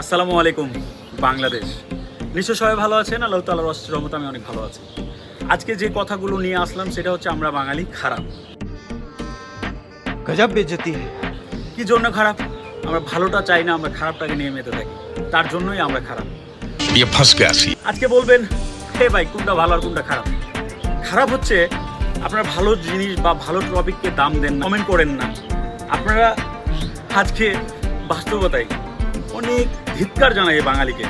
আসসালামু আলাইকুম বাংলাদেশ। নিশ্চয় সবাই ভালো আছেন? আল্লাহ তাল্লাহর অস্ত্রমত আমি অনেক ভালো আছি। আজকে যে কথাগুলো নিয়ে আসলাম সেটা হচ্ছে আমরা বাঙালি খারাপ। গজাব বেজতি কি জন্য খারাপ? আমরা ভালোটা চাই না আমরা খারাপটাকে নিয়ে মেতে থাকি। তার জন্যই আমরা খারাপ। আজকে বলবেন হে ভাই কোনটা ভালো আর কোনটা খারাপ? খারাপ হচ্ছে আপনারা ভালো জিনিস বা ভালো টপিককে দাম দেন না কমেন্ট করেন না। আপনারা আজকে বাস্তবতায় অনেক ধিৎকার জানাই বাঙালিকে।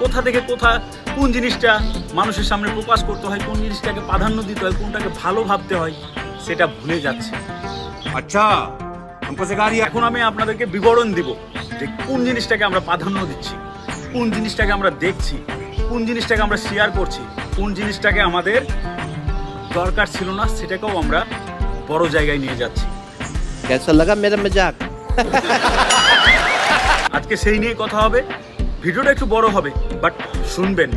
কোথা থেকে কোথা কোন জিনিসটা মানুষের সামনে প্রকাশ করতে হয় কোন জিনিসটাকে প্রাধান্য দিতে হয় কোনটাকে ভালো ভাবতে হয় সেটা ভুলে যাচ্ছে। আচ্ছা এখন আমি আপনাদেরকে বিবরণ দিব যে কোন জিনিসটাকে আমরা প্রাধান্য দিচ্ছি কোন জিনিসটাকে আমরা দেখছি কোন জিনিসটাকে আমরা শেয়ার করছি কোন জিনিসটাকে আমাদের দরকার ছিল না সেটাকেও আমরা বড় জায়গায় নিয়ে যাচ্ছি। কেসা লাগা মেরা মজাক আজকে সেই নিয়ে কথা হবে। ভিডিওটা একটু বড় হবে বাট শুনবেন।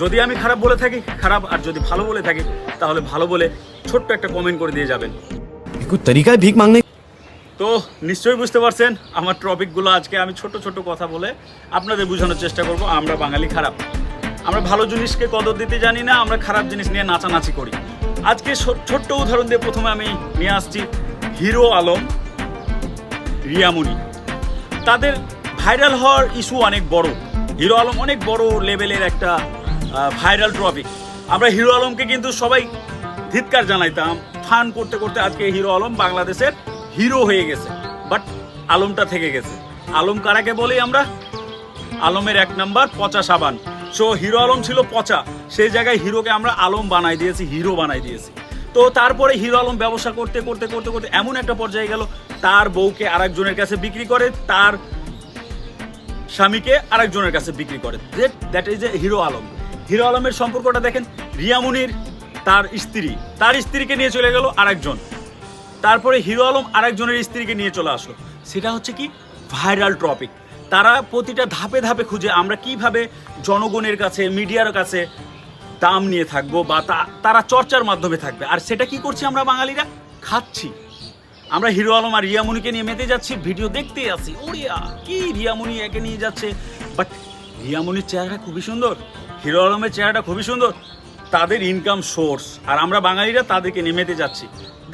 যদি আমি খারাপ বলে থাকি খারাপ আর যদি ভালো বলে থাকি তাহলে ভালো বলে ছোট্ট একটা কমেন্ট করে দিয়ে যাবেন। তরিকায় ভিক মাংনে তো নিশ্চয়ই বুঝতে পারছেন আমার টপিকগুলো আজকে আমি ছোট ছোট কথা বলে আপনাদের বোঝানোর চেষ্টা করব আমরা বাঙালি খারাপ। আমরা ভালো জিনিসকে কদর দিতে জানি না আমরা খারাপ জিনিস নিয়ে নাচানাচি করি। আজকে ছোট্ট উদাহরণ দিয়ে প্রথমে আমি নিয়ে আসছি হিরো আলম। রিয়ামুনি তাদের ভাইরাল হওয়ার ইস্যু অনেক বড়। হিরো আলম অনেক বড় লেভেলের একটা ভাইরাল টপিক আমরা হিরো আলমকে কিন্তু সবাই ধিৎকার জানাইতাম। ফান করতে করতে আজকে হিরো আলম বাংলাদেশের হিরো হয়ে গেছে। বাট আলমটা থেকে গেছে। আলম কারাকে বলি আমরা? আলমের এক নাম্বার পচা সাবান। সো হিরো আলম ছিল পচা। সেই জায়গায় হিরোকে আমরা আলম বানাই দিয়েছি, হিরো বানাই দিয়েছি। তো তারপরে হিরো আলম ব্যবসা করতে করতে করতে করতে এমন একটা পর্যায়ে গেল তার বউকে আরেকজনের কাছে বিক্রি করে, তার স্বামীকে আরেকজনের কাছে বিক্রি করে। That is a Hero Alom. Hero আলমের সম্পর্কটা দেখেন রিয়ামুনির তার স্ত্রী। তার স্ত্রীকে নিয়ে চলে গেল আরেকজন। তারপরে হিরো আলম আরেকজনের স্ত্রীকে নিয়ে চলে আসলো। সেটা হচ্ছে কি? ভাইরাল টপিক তারা প্রতিটা ধাপে ধাপে খুঁজে আমরা কীভাবে জনগণের কাছে, মিডিয়ার কাছে দাম নিয়ে থাকব বা তারা চর্চার মাধ্যমে থাকবে। আর সেটা কি করছি আমরা বাঙালিরা? খাচ্ছি। আমরা হিরো আলম আর রিয়ামণিকে নিয়ে মেতে যাচ্ছি ভিডিও দেখতে আসি ওড়িয়া কি রিয়ামণি একে নিয়ে যাচ্ছে। বাট রিয়ামণির চেহারা খুবই সুন্দর। হিরো আলমের চেহারাটা খুবই সুন্দর। তাদের ইনকাম সোর্স আর আমরা বাঙালিরা তাদেরকে নেমেতে যাচ্ছি।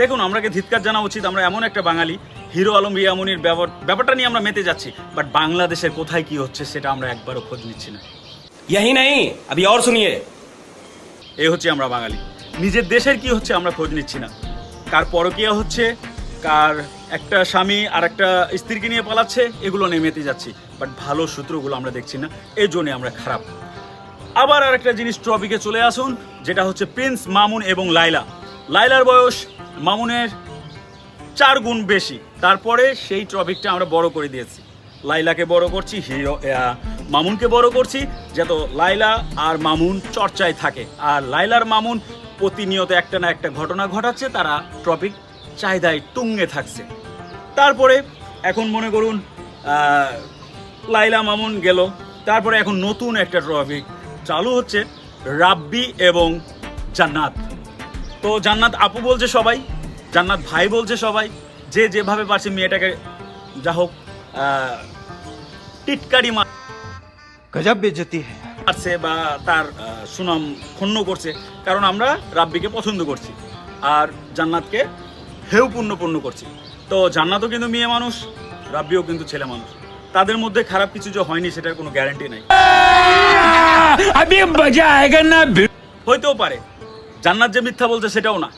দেখুন আমরাকে ধিৎকার জানা উচিত আমরা এমন একটা বাঙালি। হিরো আলম রিয়ামনির ব্যাপার ব্যাপারটা নিয়ে আমরা মেতে যাচ্ছি। বাট বাংলাদেশের কোথায় কি হচ্ছে সেটা আমরা একবারও খোঁজ নিচ্ছি না। ইয়াহি নাই আবি আর শুনিয়ে এ হচ্ছে আমরা বাঙালি। নিজের দেশের কি হচ্ছে আমরা খোঁজ নিচ্ছি না। কার পরকিয়া হচ্ছে কার একটা স্বামী আর একটা স্ত্রীকে নিয়ে পালাচ্ছে, এগুলো নিয়ে মেতে যাচ্ছি। বাট ভালো সূত্রগুলো আমরা দেখছি না, এই জন্যে আমরা খারাপ। আবার আর একটা জিনিস টপিকে চলে আসুন, যেটা হচ্ছে প্রিন্স মামুন এবং লাইলা লাইলার বয়স মামুনের চার গুণ বেশি। তারপরে সেই টপিকটা আমরা বড় করে দিয়েছি। লাইলাকে বড় করছি, হিরো মামুনকে বড় করছি, যাতে লাইলা আর মামুন চর্চায় থাকে। আর লাইলার মামুন প্রতিনিয়ত একটা না একটা ঘটনা ঘটাচ্ছে, তারা টপিক চাহিদায় টুঙ্গে থাকছে। তারপরে এখন মনে করুন লাইলা মামুন গেল। তারপরে এখন নতুন একটা ট্রফিক চালু হচ্ছে রাব্বি এবং জান্নাত। তো জান্নাত আপু বলছে সবাই জান্নাত ভাই বলছে সবাই যে যেভাবে পারছে মেয়েটাকে যা হোক টিটকারি গজব বেজতি আছে বা তার সুনাম ক্ষুণ্ণ করছে। কারণ আমরা রাব্বিকে পছন্দ করছি। আর জান্নাতকে হেউ পূর্ণ পূর্ণ করছি। তো জান্নাতও কিন্তু মেয়ে মানুষ রাব্বিও কিন্তু ছেলে মানুষ। তাদের মধ্যে খারাপ কিছু যে হয়নি সেটার কোনো গ্যারান্টি নাই। হইতেও পারে। জান্নাত যে মিথ্যা বলছে সেটাও না।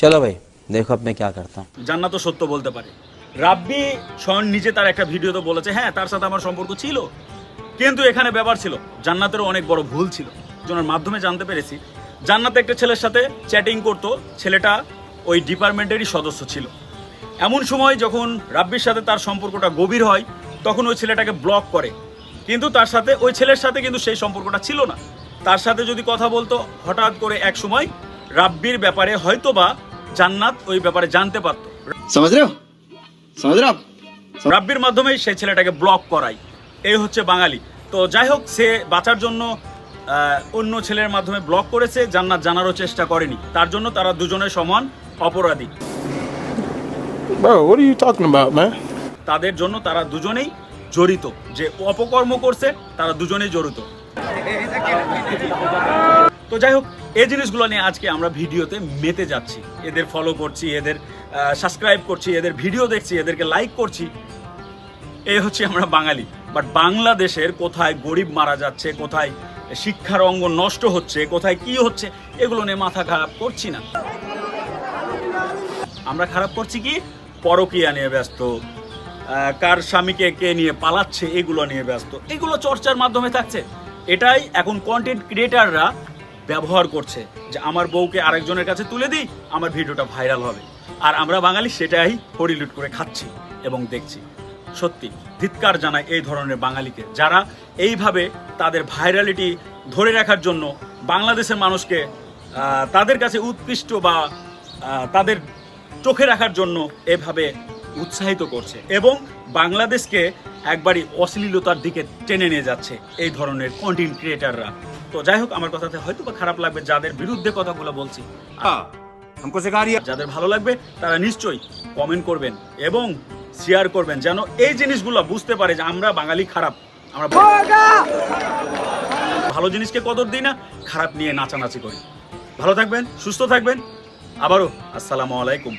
চলো ভাই দেখো আপনি কে করতাম। জান্নাতও সত্য বলতে পারে। রাব্বি স্বয়ং নিজে তার একটা ভিডিওতে বলেছে হ্যাঁ তার সাথে আমার সম্পর্ক ছিল। কিন্তু এখানে ব্যাপার ছিল জান্নাতেরও অনেক বড় ভুল ছিল। জনের মাধ্যমে জানতে পেরেছি জান্নাত একটা ছেলের সাথে চ্যাটিং করতো ছেলেটা ওই ডিপার্টমেন্টেরই সদস্য ছিল। এমন সময় যখন রাব্বির সাথে তার সম্পর্কটা গভীর হয় তখন ওই ছেলেটাকে ব্লক করে। কিন্তু তার সাথে ওই ছেলের সাথে কিন্তু সেই সম্পর্কটা ছিল না। তার সাথে যদি কথা বলতো হঠাৎ করে এক সময় রাব্বির ব্যাপারে হয়তো বা জান্নাত ওই ব্যাপারে জানতে পারত। রাব্বির মাধ্যমেই সেই ছেলেটাকে ব্লক করাই। এই হচ্ছে বাঙালি। তো যাই হোক সে বাঁচার জন্য অন্য ছেলের মাধ্যমে ব্লক করেছে জান্নাত জানারও চেষ্টা করেনি। তার জন্য তারা দুজনে সমান। অপরাধী। Bro, what are you talking about, man? তাদের জন্য তারা দুজনেই জড়িত। যে অপকর্ম করছে তারা দুজনেই জড়িত। তো যাই হোক এই জিনিসগুলো নিয়ে আজকে আমরা ভিডিওতে মেতে যাচ্ছি। এদের ফলো করছি এদের সাবস্ক্রাইব করছি এদের ভিডিও দেখছি এদেরকে লাইক করছি। এই হচ্ছে আমরা বাঙালি। বাট বাংলাদেশের কোথায় গরিব মারা যাচ্ছে কোথায় শিক্ষার অঙ্গ নষ্ট হচ্ছে কোথায় কি হচ্ছে এগুলো নিয়ে মাথা খারাপ করছি না। আমরা খারাপ করছি কি? পরকিয়া নিয়ে ব্যস্ত। কার স্বামীকে কে নিয়ে পালাচ্ছে, এগুলো নিয়ে ব্যস্ত। এগুলো চর্চার মাধ্যমে থাকছে। এটাই এখন কন্টেন্ট ক্রিয়েটাররা ব্যবহার করছে যে আমার বউকে আরেকজনের কাছে তুলে দিই, আমার ভিডিওটা ভাইরাল হবে। আর আমরা বাঙালি সেটাই হরিলুট করে খাচ্ছি এবং দেখছি। সত্যি, ধিৎকার জানায় এই ধরনের বাঙালিকে, যারা এইভাবে তাদের ভাইরালিটি ধরে রাখার জন্য বাংলাদেশের মানুষকে তাদের কাছে উৎকৃষ্ট বা তাদের চোখে রাখার জন্য এভাবে উৎসাহিত করছে এবং বাংলাদেশকে একবারই অশ্লীলতার দিকে টেনে নিয়ে যাচ্ছে এই ধরনের কন্টেন্ট ক্রিয়েটাররা তো যাই হোক আমার কথাতে হয়তো বা খারাপ লাগবে যাদের বিরুদ্ধে কথাগুলো বলছি। যাদের ভালো লাগবে তারা নিশ্চয়ই কমেন্ট করবেন এবং শেয়ার করবেন যেন এই জিনিসগুলো বুঝতে পারে যে আমরা বাঙালি খারাপ। আমরা ভালো জিনিসকে কদর দিই না খারাপ নিয়ে নাচানাচি করি। ভালো থাকবেন সুস্থ থাকবেন। আবারও আসসালামু আলাইকুম।